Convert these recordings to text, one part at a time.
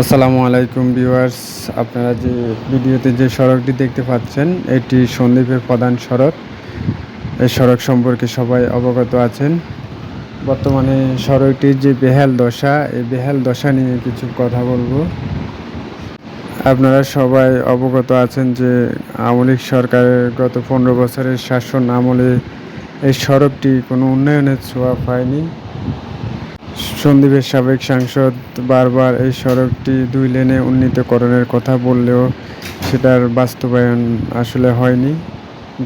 আসসালামু আলাইকুম ভিউয়ার্স। আপনারা যে ভিডিওতে যে সড়কটি দেখতে পাচ্ছেন, এটি সন্দ্বীপের প্রধান সড়ক। এই সড়ক সম্পর্কে সবাই অবগত আছেন। বর্তমানে সড়কটির যে বেহাল দশা, এই বেহাল দশা নিয়ে কিছু কথা বলব। আপনারা সবাই অবগত আছেন যে আওয়ামী সরকারের গত পনেরো বছরের শাসন আমলে এই সড়কটি কোনো উন্নয়নের ছোঁয়া পায়নি। সন্দীপের সাবেক সাংসদ বারবার এই সড়কটি দুই লেনে উন্নীতকরণের কথা বললেও সেটার বাস্তবায়ন আসলে হয়নি,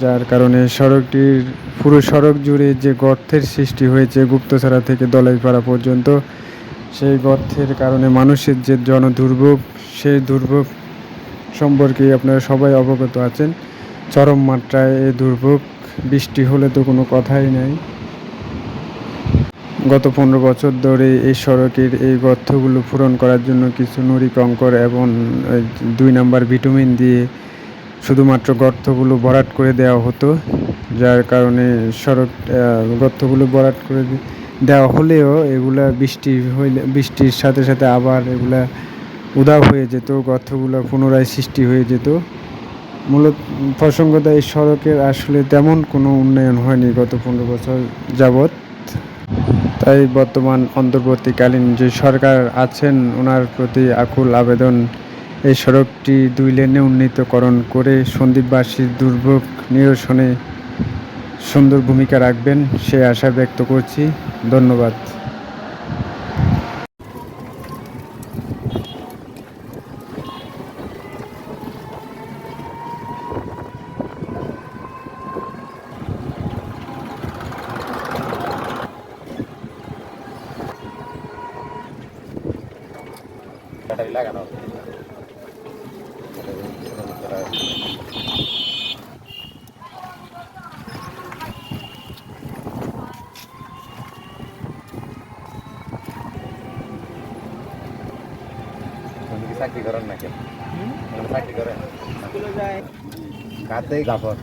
যার কারণে সড়কটির, পুরো সড়ক জুড়ে যে গর্তের সৃষ্টি হয়েছে গুপ্তছড়া থেকে দলাইপাড়া পর্যন্ত, সেই গর্তের কারণে মানুষের যে জনদুর্ভোগ, সেই দুর্ভোগ সম্পর্কে আপনারা সবাই অবগত আছেন। চরম মাত্রায় এই দুর্ভোগ, বৃষ্টি হলে তো কোনো কথাই নাই। গত পনেরো বছর ধরে এই সড়কের এই গর্তগুলো পূরণ করার জন্য কিছু নুড়ি কঙ্কর এবং দুই নাম্বার ভিটামিন দিয়ে শুধুমাত্র গর্তগুলো ভরাট করে দেওয়া হতো, যার কারণে সড়ক গর্তগুলো ভরাট করে দেওয়া হলেও এগুলা বৃষ্টি হইলে, বৃষ্টির সাথে সাথে আবার এগুলা উদাও হয়ে যেত, গর্তগুলো পুনরায় সৃষ্টি হয়ে যেত। মূলত, প্রসঙ্গত এই সড়কের আসলে তেমন কোনো উন্নয়ন হয়নি গত পনেরো বছর যাবৎ। তাই বর্তমান অন্তর্বর্তীকালীন যে সরকার আছেন ওনার প্রতি আকুল আবেদন। এই সড়কটি দুই লেনে উন্নীতকরণ করে সন্দীপবাসীর দুর্ভোগ নিরসনে সুন্দর ভূমিকা রাখবেন, সে আশা ব্যক্ত করছি। ধন্যবাদ। ব্যাটারি লাগানো কি চাকরি করেন নাকি? চাকরি করেন কাতেই কাপড়